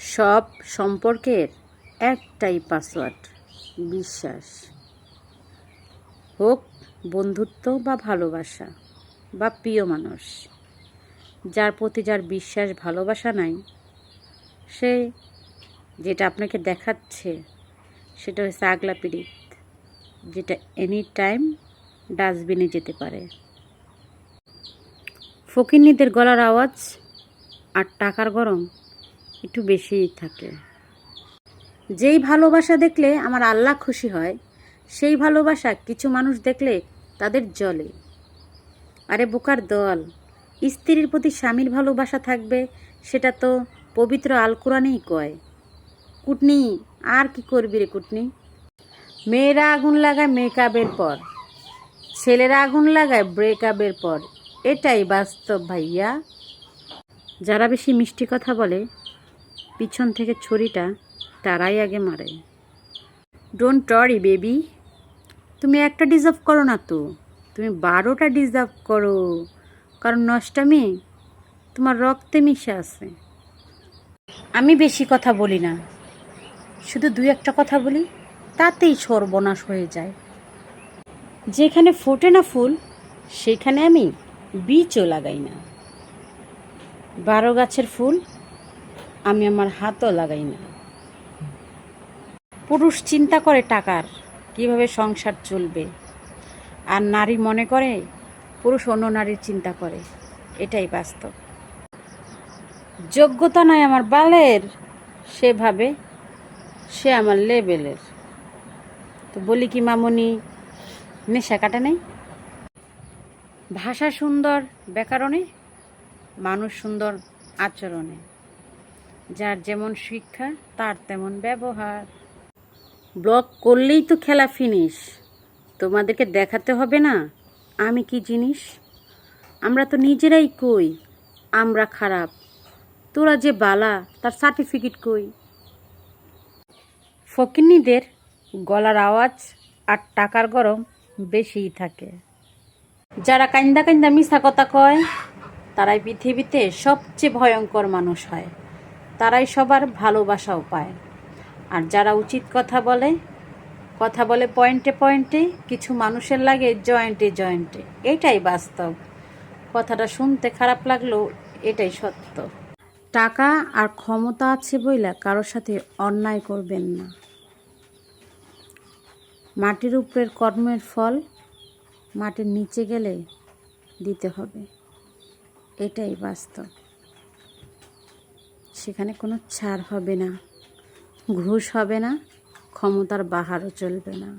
সব সম্পর্কের একটাই পাসওয়ার্ড, বিশ্বাস। হোক বন্ধুত্ব বা ভালোবাসা বা প্রিয় মানুষ, যার প্রতি যার বিশ্বাস, ভালোবাসা নাই, সে যেটা আপনাকে দেখাচ্ছে সেটা হচ্ছে আগলা পিড়িত, যেটা এনি টাইম ডাস্টবিনে যেতে পারে। ফকিন্নিদের গলার আওয়াজ আর টাকার গরম একটু বেশিই থাকে। যেই ভালোবাসা দেখলে আমার আল্লাহ খুশি হয়, সেই ভালোবাসা কিছু মানুষ দেখলে তাদের জলে আরে বোকার দল, স্ত্রীর প্রতি স্বামীর ভালোবাসা থাকবে, সেটা তো পবিত্র আল কোরআনেই কয়। কুটনি, আর কি করবি রে কুটনি? মেয়েরা আগুন লাগায় মেকআপের পর, ছেলেরা আগুন লাগায় ব্রেকআপের পর, এটাই বাস্তব ভাইয়া। যারা বেশি মিষ্টি কথা বলে পিছন থেকে ছুরিটা তারাই আগে মারে। ডোন্ট টরি বেবি তুমি একটা ডিজার্ভ করো না তো। তুমি বারোটা ডিজার্ভ করো। কারণ নষ্টামি তোমার রক্তে মিশে আছে। আমি বেশি কথা বলি না। শুধু দুই একটা কথা বলি, তাতেই সর্বনাশ হয়ে যায়। যেখানে ফোটে না ফুল, সেখানে আমি বীজও লাগাই না। বারো গাছের ফুল আমি আমার হাতও লাগাই না। পুরুষ চিন্তা করে টাকার, কীভাবে সংসার চলবে। আর নারী মনে করে, পুরুষ অন্য নারীর চিন্তা করে। এটাই বাস্তব। যোগ্যতা নয় আমার বালের, সেভাবে সে আমার লেবেলের। তো বলি কি মামনি, নেশা কাটে নেই? ভাষা সুন্দর, ব্যাকরণে, মানুষ সুন্দর আচরণে। যার যেমন শিক্ষা, তার তেমন ব্যবহার। ব্লক করলেই তো খেলা ফিনিশ তোমাদেরকে দেখাতে হবে না, আমি কি জিনিস? আমরা তো নিজেরাই কই, আমরা খারাপ। তোরা যে বালা, তার সার্টিফিকেট কই? ফকিন্নিদের গলার আওয়াজ আর টাকার গরম বেশিই থাকে। যারা কান্দা কাইন্দা মিশা কথা কয়, তারাই পৃথিবীতে সবচেয়ে ভয়ঙ্কর মানুষ হয়। তারাই সবার ভালোবাসাও পায়। আর যারা উচিত কথা বলে কথা বলে পয়েন্টে পয়েন্টে, কিছু মানুষের লাগে জয়েন্টে জয়েন্টে। এটাই বাস্তব। কথাটা শুনতে খারাপ লাগলেও এটাই সত্য। টাকা আর ক্ষমতা আছে বইলা কারোর সাথে অন্যায় করবেন না। মাটির উপরের কর্মের ফল মাটির নিচে গেলে দিতে হবে। এটাই বাস্তব। সেখানে কোনো ছাড় হবে না ঘুষ হবে না ক্ষমতার বাহারও চলবে না।